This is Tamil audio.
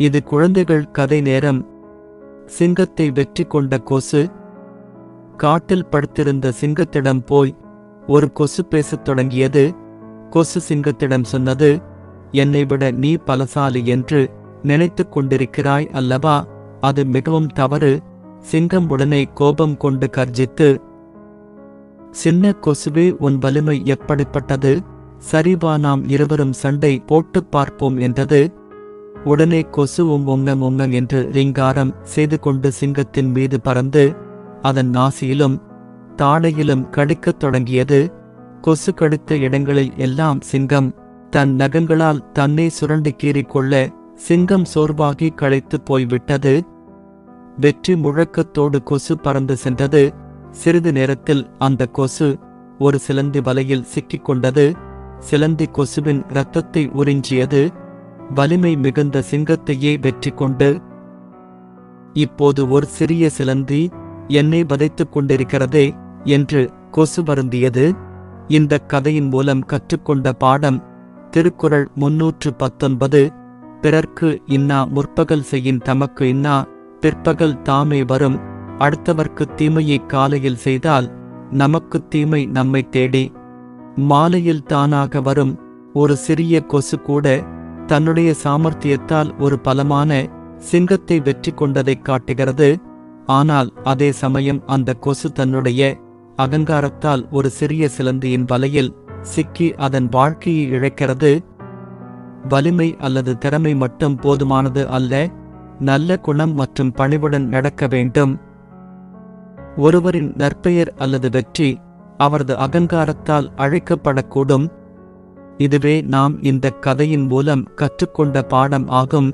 இது குழந்தைகள் கதை நேரம். சிங்கத்தை வெற்றி கொண்ட கொசு. காட்டில் படுத்திருந்த சிங்கத்திடம் போய் ஒரு கொசு பேசத் தொடங்கியது. கொசு சிங்கத்திடம் சொன்னது என்னை விட நீ பலசாலி என்று நினைத்துக் கொண்டிருக்கிறாய் அல்லவா? அது மிகவும் தவறு சிங்கம் உடனே கோபம் கொண்டு கர்ஜித்து சின்ன கொசுவே உன் வலிமை எப்படிப்பட்டது? சரிவா நாம் இருவரும் சண்டை போட்டுப் பார்ப்போம் என்றது. உடனே கொசுவும் உங்க உங்க என்று ரிங்காரம் செய்து கொண்டு சிங்கத்தின் மீது பறந்து அதன் நாசியிலும் தாடையிலும் கடிக்கத் தொடங்கியது. கொசு கடித்த இடங்களில் எல்லாம் சிங்கம் தன் நகங்களால் தன்னை சுரண்டி கீறிக்கொள்ள சிங்கம் சோர்வாகி களைத்து போய்விட்டது. வெற்றி முழக்கத்தோடு கொசு பறந்து சென்றது. சிறிது நேரத்தில் அந்த கொசு ஒரு சிலந்தி வலையில் சிக்கிக் கொண்டது. சிலந்தி கொசுவின் இரத்தத்தை உறிஞ்சியது. வலிமை மிகுந்த சிங்கத்தையே வெற்றி கொண்டு இப்போது ஒரு சிறிய சிலந்தி என்னை வதைத்துக் கொண்டிருக்கிறதே என்று கொசு வருந்தியது. இந்த கதையின் மூலம் கற்றுக்கொண்ட பாடம் திருக்குறள் முன்னூற்று பத்தொன்பது. பிறர்க்கு இன்னா முற்பகல் செய்யின் தமக்கு இன்னா பிற்பகல் தாமே வரும். அடுத்தவர்க்கு தீமையை காலையில் செய்தால் நமக்கு தீமை நம்மை தேடி. மாலையில் தானாக வரும். ஒரு சிறிய கொசு கூட தன்னுடைய சாமர்த்தியத்தால் ஒரு பலமான சிங்கத்தை வெற்றி கொண்டதைக் காட்டுகிறது. ஆனால் அதே சமயம் அந்த கொசு தன்னுடைய அகங்காரத்தால் ஒரு சிறிய சிலந்தியின் வலையில் சிக்கி அதன் வாழ்க்கையை இழக்கிறது. வலிமை அல்லது திறமை மட்டும் போதுமானது அல்ல நல்ல குணம் மற்றும் பணிவுடன் நடக்க வேண்டும். ஒருவரின் நற்பெயர் அல்லது வெற்றி அவரது அகங்காரத்தால் அழைக்கப்படக்கூடும். இதுவே நாம் இந்த கதையின் மூலம் கற்றுக்கொண்ட பாடம் ஆகும்.